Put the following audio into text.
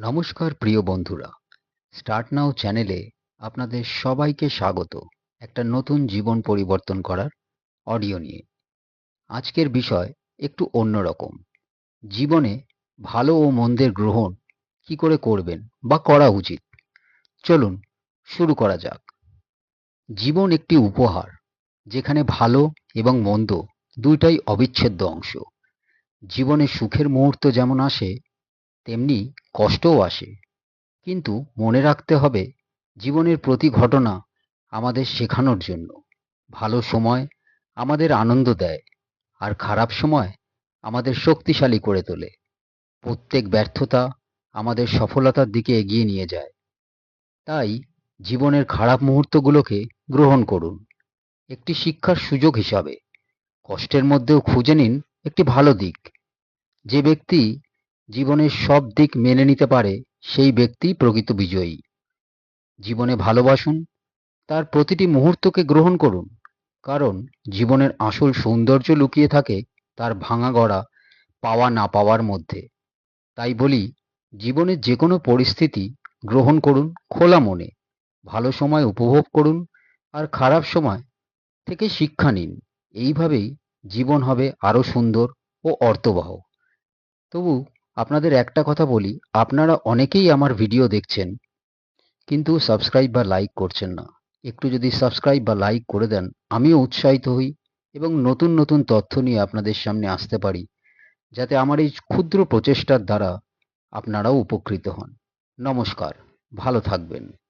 নমস্কার প্রিয় বন্ধুরা। স্টার্ট নাও চ্যানেলে আপনাদের সবাইকে স্বাগত। একটা নতুন জীবন পরিবর্তন করার অডিও নিয়ে। আজকের বিষয় একটু অন্যরকম জীবনে ভালো ও মন্দের গ্রহণ কি করে করবেন বা করা উচিত? চলুন শুরু করা যাক। জীবন একটি উপহার, যেখানে ভালো এবং মন্দ দুইটাই অবিচ্ছেদ্য অংশ। জীবনে সুখের মুহূর্ত যেমন আসে তেমনি কষ্টও আসে। কিন্তু মনে রাখতে হবে, জীবনের প্রতি ঘটনা আমাদের শেখানোর জন্য। ভালো সময় আমাদের আনন্দ দেয়, আর খারাপ সময় আমাদের শক্তিশালী করে তোলে। প্রত্যেক ব্যর্থতা আমাদের সফলতার দিকে এগিয়ে নিয়ে যায়। তাই জীবনের খারাপ মুহূর্তগুলোকে গ্রহণ করুন। একটি শিক্ষার সুযোগ হিসাবে, কষ্টের মধ্যেও খুঁজে নিন একটি ভালো দিক। যে ব্যক্তি জীবনের সব দিক মেনে নিতে পারে সেই ব্যক্তি প্রকৃত বিজয়ী। জীবনে ভালোবাসুন, তার প্রতিটি মুহূর্তকে গ্রহণ করুন, কারণ জীবনের আসল সৌন্দর্য লুকিয়ে থাকে তার ভাঙা গড়া পাওয়া না পাওয়ার মধ্যে। তাই বলি জীবনের যে কোনো পরিস্থিতি গ্রহণ করুন খোলা মনে, ভালো সময় উপভোগ করুন আর খারাপ সময় থেকে শিক্ষা নিন। এইভাবেই জীবন হবে আরও সুন্দর ও অর্থবহ। তবু আপনাদের একটা কথা বলি, আপনারা অনেকেই আমার ভিডিও দেখছেন, কিন্তু সাবস্ক্রাইব বা লাইক করছেন না। একটু যদি সাবস্ক্রাইব বা লাইক করে দেন, আমিও উৎসাহিত হই এবং নতুন নতুন তথ্য নিয়ে আপনাদের সামনে আসতে পারি, যাতে আমার এই ক্ষুদ্র প্রচেষ্টার দ্বারা আপনারাও উপকৃত হন। নমস্কার, ভালো থাকবেন।